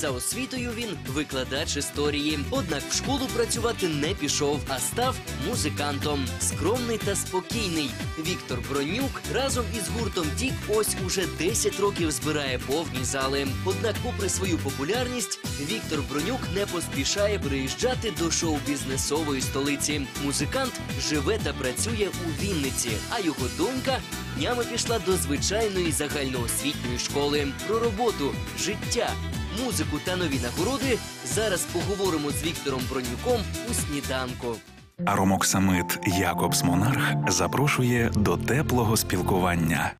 За освітою він викладач історії. Однак в школу працювати не пішов, а став музикантом. Скромний та спокійний. Віктор Бронюк разом із гуртом Тік ось уже 10 років збирає повні зали. Однак, попри свою популярність, Віктор Бронюк не поспішає приїжджати до шоу-бізнесової столиці. Музикант живе та працює у Вінниці, а його донька днями пішла до звичайної загальноосвітньої школи. Про роботу, життя, музику та нові нагороди зараз поговоримо з Віктором Бронюком у сніданку. Аромоксамит Якобс Монарх запрошує до теплого спілкування.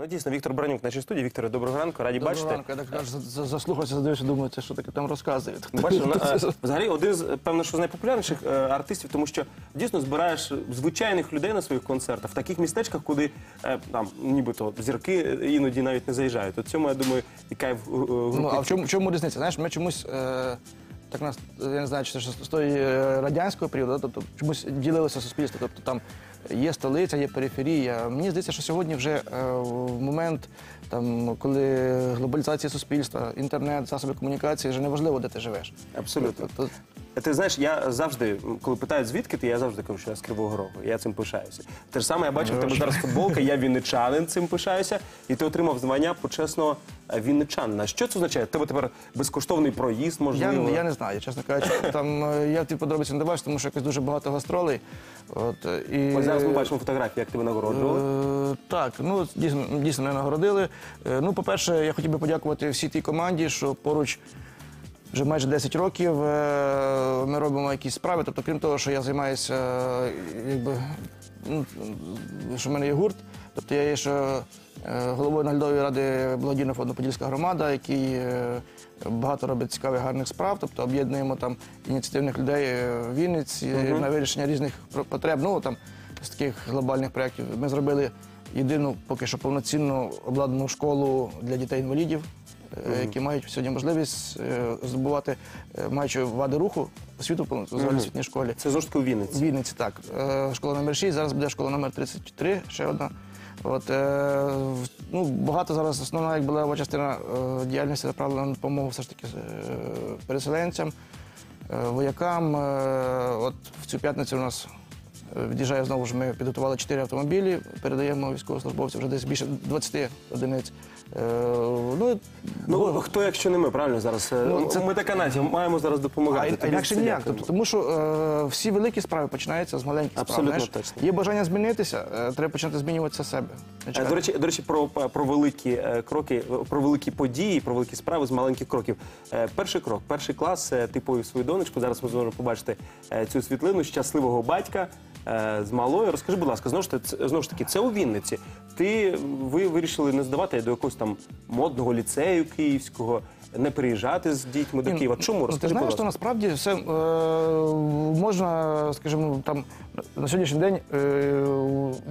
Ну, дійсно, Віктор Бронюк, в нашій студії. Вікторе, доброго ранку, раді Доброго бачити. ранку. Я так за- за- заслухався, задивився, думаю, це що таке там розказують. Ну, Бачиш, вона, е, взагалі один з певно, що з найпопулярніших е, артистів, тому що дійсно збираєш звичайних людей на своїх концертах в таких містечках, куди е, там нібито зірки іноді навіть не заїжджають. От цьому я думаю, і кайф е. Ну, а в чому, в чому різниця? Знаєш, ми чомусь, е, так нас, я не знаю, чи це ж з тої е, радянського періоду, да, тобто чомусь ділилося суспільство. Тобто там є столиця, є периферія. Мені здається, що сьогодні вже е, в момент, там, коли глобалізація суспільства, інтернет, засоби комунікації, вже неважливо, де ти живеш. Абсолютно. Тобто, Ти знаєш, я завжди, коли питають звідки ти, я завжди кажу, що я з Кривого Рогу. Я цим пишаюся. Те ж саме я бачу, в тебе зараз футболка, я вінничанин, цим пишаюся, і ти отримав звання почесного е, вінничанина. Що це означає? Тебе тепер безкоштовний проїзд, Я, можливо. я не знаю, чесно кажучи. Там е, я ті подробиці не бачу, тому що якось дуже багато гастролей. От, е, і... Ось зараз ми бачимо фотографії, як тебе нагороджували. Е, Так, ну дійсно, дійсно мене нагородили. Е, Ну, по-перше, я хотів би подякувати всій тій команді, що поруч вже майже 10 років е, ми робимо якісь справи. Тобто, крім того, що я займаюся, е, якби, ну, що в мене є гурт, тобто я є ще е, головою наглядової ради благодійного фонду Подільська громада, який багато робить цікавих гарних справ, тобто об'єднуємо там ініціативних людей в Вінниці на вирішення різних потреб. Ну там з таких глобальних проєктів. Ми зробили єдину поки що повноцінну обладнану школу для дітей-інвалідів, е, які мають сьогодні можливість е, здобувати, е, маючи вади руху, освіту в загальноосвітній школі. Це знову ж таки у В Вінниці. Вінниці, так. Е, Школа номер 6, зараз буде школа номер 33, ще одна. От, е, в- ну, багато зараз основна як була частина е, діяльності направлена на допомогу все ж таки е, переселенцям, е, воякам. Е, от в цю п'ятницю у нас від'їжджає знову ж ми підготували 4 автомобілі, передаємо військовослужбовцям вже десь більше 20 одиниць. Е, ну, Ну хто, якщо не ми, правильно зараз? Е, Ну, це- Ми така нація, маємо зараз а, допомагати. а Тобі інакше ніяк. Тобто, тому що е, всі великі справи починаються з маленьких Абсолютно справ. знаєш. точно. Є бажання змінитися, е, треба починати змінюватися себе. Не Е, чекати. До речі, до речі, про, про великі е, кроки, е, про великі події, про великі справи з маленьких кроків. Е, Перший крок, перший клас, е, ти повів свою донечку. Зараз ми зможемо побачити е, цю світлину щасливого батька е, з малою. Розкажи, будь ласка, знову ж таки, це- знову ж таки, це у Вінниці. Ти ви вирішили не здавати до якогось там модного ліцею київського, не приїжджати з дітьми до Києва. Чому ну, Ти розкажи, будь знаєш, що насправді все е, можна, скажімо, там на сьогоднішній день е,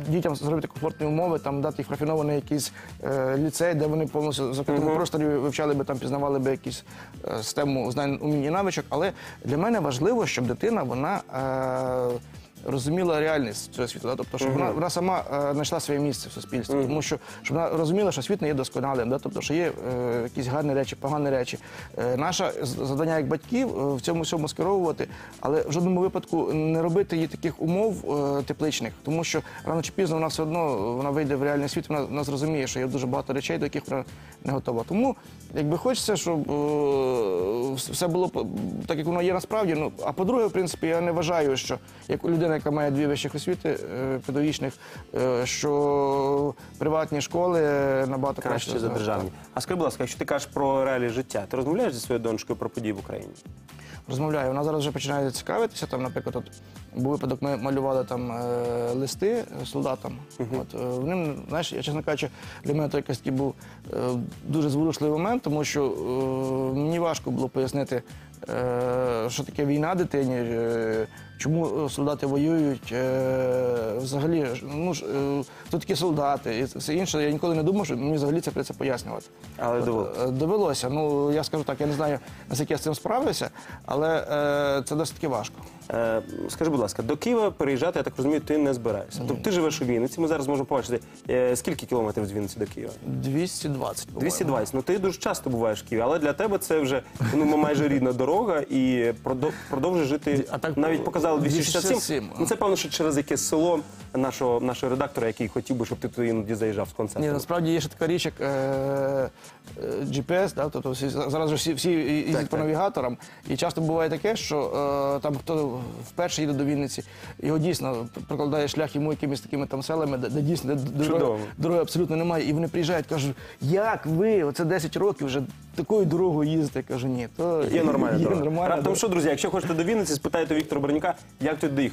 дітям зробити комфортні умови, там дати їх рафінований якийсь е, ліцей, де вони повністю в закритому просторі вивчали би там, пізнавали би якісь е, систему знань умінь і навичок. Але для мене важливо, щоб дитина вона. Е, Розуміла реальність цього світу, да? тобто, щоб вона, вона сама е, знайшла своє місце в суспільстві, тому що щоб вона розуміла, що світ не є досконалим, да? тобто, що є е, якісь гарні речі, погані речі. Е, наше завдання як батьків е, в цьому всьому скеровувати, але в жодному випадку не робити їй таких умов е, тепличних, тому що рано чи пізно вона все одно вона вийде в реальний світ, вона, вона зрозуміє, що є дуже багато речей, до яких вона не готова. Тому якби хочеться, щоб е, все було так, як воно є насправді. Ну а по-друге, в принципі, я не вважаю, що як людина, яка має дві вищих освіти е, педагогічних, е, що приватні школи набагато краще, Краще за державні. А скажи, будь ласка, якщо ти кажеш про реалії життя, ти розмовляєш зі своєю донечкою про події в Україні? Розмовляю. Вона зараз вже починає цікавитися. Там, наприклад, от був випадок, ми малювали там е, листи солдатам. От е, вони, знаєш, я чесно кажучи, для мене то якийсь такий був е, дуже зворушливий момент, тому що е, мені важко було пояснити, е, що таке війна дитині, е, чому солдати воюють. е, взагалі, ну, е, хто такі солдати і все інше. Я ніколи не думав, що мені взагалі це прийдеться пояснювати. Але довелося. Е, Довелося. Ну, я скажу так, я не знаю, наскільки я з цим справився, але е, це досить таки важко. Е, Скажи, будь ласка, до Києва переїжджати, я так розумію, ти не збираєшся. Тобто ти живеш у Вінниці. Ми зараз можемо побачити, е, скільки кілометрів з Вінниці до Києва? 220, по-моєму. 220. Ну ти дуже часто буваєш в Києві, але для тебе це вже ну, майже рідна дорога і продов- продовжуєш жити. А так, навіть показали 267. 267, Ну це певно, що через якесь село нашого нашого редактора, який хотів би, щоб ти туди іноді заїжджав з Ні, концертом. насправді є ще така річ, як е, е, GPS, да, тобто всі, зараз же всі, всі їздять по навігаторам, і часто буває таке, що е, там хто вперше їде до Вінниці, його дійсно прокладає шлях йому якимись такими там селами, де, де дійсно де дороги, дороги абсолютно немає. І вони приїжджають, кажуть, як ви, оце 10 років вже такою дорогою їздите? Я кажу, ні, то Є нормальна є дорога. нормальна Раптом що, друзі, якщо хочете до Вінниці, спитайте Віктора Бронюка, як туди доїхати.